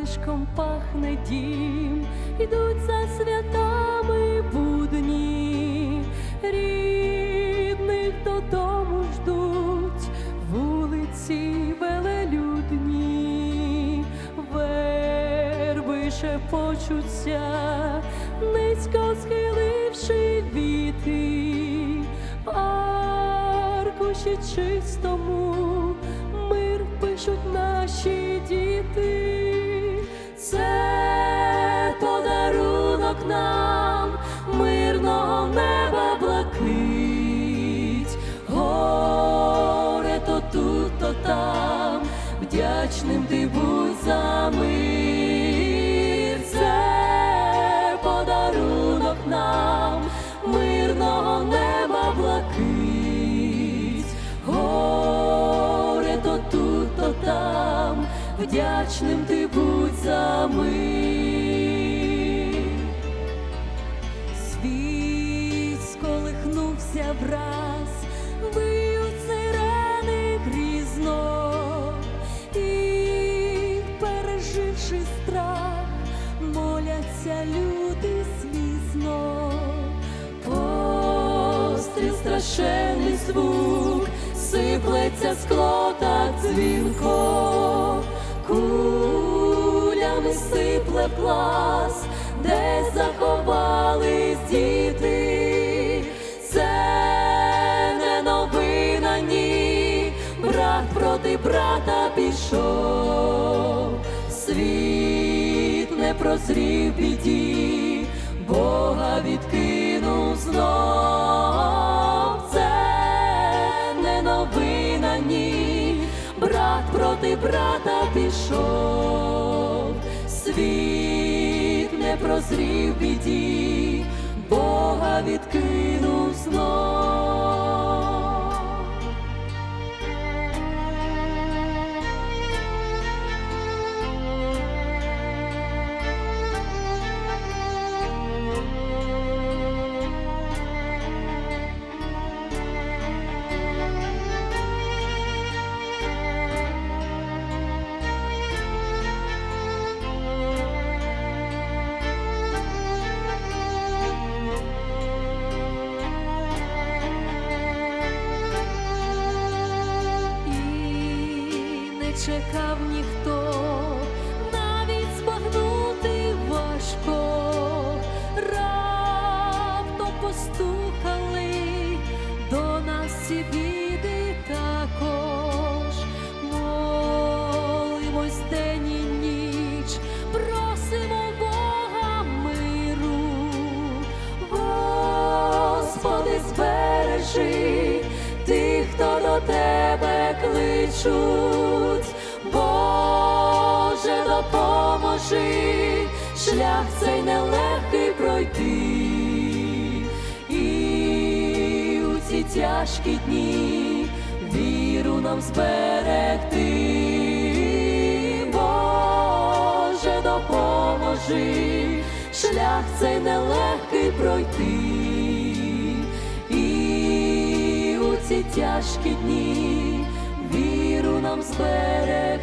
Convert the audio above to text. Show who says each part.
Speaker 1: затишком пахне дім, ідуть за святами будні, рідних додому ждуть, вулиці велелюдні, верби шепочуться, низько схиливши віти, аркуші чистому пишуть наші діти. Це подарунок нам мирного неба блакить, горе то тут, то там, вдячним ти будь за мир. Це подарунок нам мирного неба блакить, горе то тут, то там, вдячним ти будь за мир. Світ сколихнувся враз, виють сирени грізно, і, переживши страх, моляться люди слізно. Постріл страшенний звук, сиплеться скло так дзвінко, кулями сипле плас, де заховались діти. Це не новина, ні, брат проти брата пішов, світ не прозрів біді, Бога відкинув знов. Проти брата пішов, світ не прозрів біді, Бога відкинув знов. Чекав ніхто, навіть збагнути важко, раптом постукали. До нас ці біди також, молимось день ніч, просимо Бога миру, Господи, збережи тих, хто до тебе кличуть, Боже, допоможи, шлях цей нелегкий пройти, і у ці тяжкі дні віру нам зберегти, Боже, допоможи, шлях цей нелегкий пройти. Ці тяжкі дні нам зберегти.